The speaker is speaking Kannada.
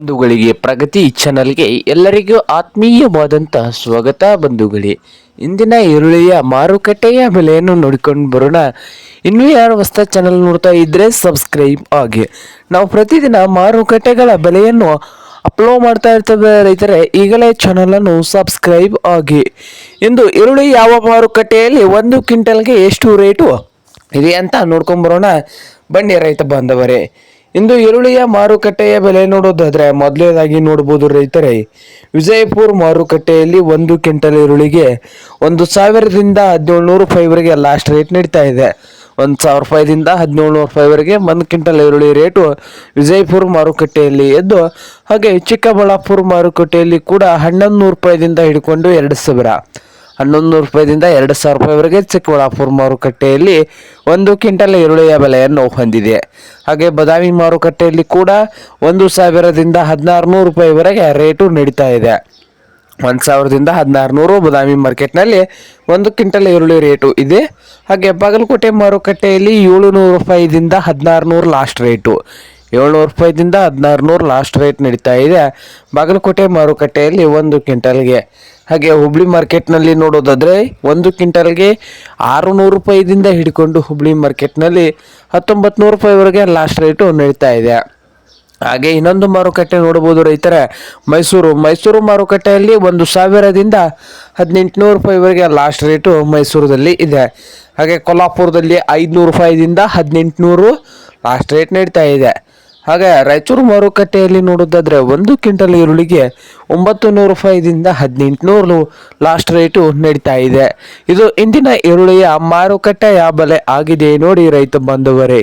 ಬಂಧುಗಳಿಗೆ, ಪ್ರಗತಿ ಚಾನಲ್ಗೆ ಎಲ್ಲರಿಗೂ ಆತ್ಮೀಯವಾದಂತಹ ಸ್ವಾಗತ ಬಂಧುಗಳೇ. ಇಂದಿನ ಈರುಳ್ಳಿಯ ಮಾರುಕಟ್ಟೆಯ ಬೆಲೆಯನ್ನು ನೋಡಿಕೊಂಡು ಬರೋಣ. ಇನ್ನೂ ಯಾರು ಹೊಸ ಚಾನಲ್ ನೋಡ್ತಾ ಇದ್ದರೆ ಸಬ್ಸ್ಕ್ರೈಬ್ ಆಗಿ. ನಾವು ಪ್ರತಿದಿನ ಮಾರುಕಟ್ಟೆಗಳ ಬೆಲೆಯನ್ನು ಅಪ್ಲೋಡ್ ಮಾಡ್ತಾ ಇರ್ತೇವೆ ರೈತರೆ, ಈಗಲೇ ಚಾನಲನ್ನು ಸಬ್ಸ್ಕ್ರೈಬ್ ಆಗಿ. ಇಂದು ಈರುಳ್ಳಿ ಯಾವ ಮಾರುಕಟ್ಟೆಯಲ್ಲಿ ಒಂದು ಕ್ವಿಂಟಲ್ಗೆ ಎಷ್ಟು ರೇಟು ಇದೆ ಅಂತ ನೋಡ್ಕೊಂಬರೋಣ ಬನ್ನಿ ರೈತ ಬಾಂಧವರೇ. ಇಂದು ಈರುಳ್ಳಿಯ ಮಾರುಕಟ್ಟೆಯ ಬೆಲೆ ನೋಡೋದಾದ್ರೆ ಮೊದಲನೇದಾಗಿ ನೋಡಬಹುದು ರೈತರೇ. ವಿಜಯಪುರ ಮಾರುಕಟ್ಟೆಯಲ್ಲಿ ಒಂದು ಕ್ವಿಂಟಲ್ ಈರುಳ್ಳಿಗೆ ಒಂದು ಸಾವಿರದಿಂದ ಹದಿನೇಳು ರೂಪಾಯಿವರೆಗೆ ಲಾಸ್ಟ್ ರೇಟ್ ನಡೀತಾ ಇದೆ. ಒಂದು ಸಾವಿರ ರೂಪಾಯಿದಿಂದ ಹದಿನೇಳು ನೂರು ರೂಪಾಯಿವರೆಗೆ ಒಂದು ಕ್ವಿಂಟಲ್ ಈರುಳ್ಳಿ ರೇಟು ವಿಜಯಪುರ ಮಾರುಕಟ್ಟೆಯಲ್ಲಿ ಎದ್ದು, ಹಾಗೆ ಚಿಕ್ಕಬಳ್ಳಾಪುರ ಮಾರುಕಟ್ಟೆಯಲ್ಲಿ ಕೂಡ ಹನ್ನೊಂದು ನೂರು ರೂಪಾಯಿದಿಂದ ಹಿಡ್ಕೊಂಡು ಎರಡು ಸಾವಿರ. ಹನ್ನೊಂದು ನೂರು ರೂಪಾಯಿದಿಂದ ಎರಡು ಸಾವಿರ ರೂಪಾಯಿವರೆಗೆ ಚಿಕ್ಕಬಳ್ಳಾಪುರ ಮಾರುಕಟ್ಟೆಯಲ್ಲಿ ಒಂದು ಕ್ವಿಂಟಲ್ ಈರುಳ್ಳಿಯ ಬೆಲೆಯನ್ನು ಹೊಂದಿದೆ. ಹಾಗೆ ಬದಾಮಿ ಮಾರುಕಟ್ಟೆಯಲ್ಲಿ ಕೂಡ ಒಂದು ಸಾವಿರದಿಂದ ಹದಿನಾರು ನೂರು ರೂಪಾಯಿವರೆಗೆ ರೇಟು ನಡೀತಾ ಇದೆ. ಒಂದು ಸಾವಿರದಿಂದ ಹದಿನಾರು ನೂರು ಬದಾಮಿ ಮಾರ್ಕೆಟ್ನಲ್ಲಿ ಒಂದು ಕ್ವಿಂಟಲ್ ಈರುಳ್ಳಿ ರೇಟು ಇದೆ. ಹಾಗೆ ಬಾಗಲಕೋಟೆ ಮಾರುಕಟ್ಟೆಯಲ್ಲಿ ಏಳು ನೂರು ರೂಪಾಯಿದಿಂದ ಹದಿನಾರು ನೂರು ಲಾಸ್ಟ್ ರೇಟು. ಏಳ್ನೂರು ರೂಪಾಯಿದಿಂದ ಹದಿನಾರು ನೂರು ಲಾಸ್ಟ್ ರೇಟ್ ನಡೀತಾ ಇದೆ. ಬಾಗಲಕೋಟೆ ಮಾರುಕಟ್ಟೆಯಲ್ಲಿ ಒಂದು ಕ್ವಿಂಟಲ್ಗೆ. ಹಾಗೆ ಹುಬ್ಳಿ ಮಾರ್ಕೆಟ್ನಲ್ಲಿ ನೋಡೋದಾದರೆ ಒಂದು ಕ್ವಿಂಟಲ್ಗೆ ಆರು ನೂರು ರೂಪಾಯಿದಿಂದ ಹಿಡ್ಕೊಂಡು ಹುಬ್ಳಿ ಮಾರ್ಕೆಟ್ನಲ್ಲಿ ಹತ್ತೊಂಬತ್ತು ನೂರು ರೂಪಾಯಿವರೆಗೆ ಲಾಸ್ಟ್ ರೇಟು ನಡೀತಾ ಇದೆ. ಹಾಗೆ ಇನ್ನೊಂದು ಮಾರುಕಟ್ಟೆ ನೋಡಬಹುದು ರೈತರ, ಮೈಸೂರು. ಮೈಸೂರು ಮಾರುಕಟ್ಟೆಯಲ್ಲಿ ಒಂದು ಸಾವಿರದಿಂದ ಹದಿನೆಂಟುನೂರು ರೂಪಾಯಿವರೆಗೆ ಲಾಸ್ಟ್ ರೇಟು ಮೈಸೂರದಲ್ಲಿ ಇದೆ. ಹಾಗೆ ಕೊಲ್ಲಾಪುರದಲ್ಲಿ ಐದುನೂರು ರೂಪಾಯಿದಿಂದ ಹದಿನೆಂಟುನೂರು ಲಾಸ್ಟ್ ರೇಟ್ ನೀಡ್ತಾ ಇದೆ. ಹಾಗೆ ರಾಯಚೂರು ಮಾರುಕಟ್ಟೆಯಲ್ಲಿ ನೋಡೋದಾದ್ರೆ ಒಂದು ಕ್ವಿಂಟಲ್ ಈರುಳ್ಳಿಗೆ ಒಂಬತ್ತು ನೂರು ರೂಪಾಯಿದಿಂದ ಹದಿನೆಂಟುನೂರು ಲಾಸ್ಟ್ ರೇಟು ನಡೀತಾ ಇದೆ. ಇದು ಇಂದಿನ ಈರುಳ್ಳಿಯ ಮಾರುಕಟ್ಟೆಯ ಬೆಲೆ ಆಗಿದೆ ನೋಡಿ ರೈತ ಬಾಂಧವರೇ.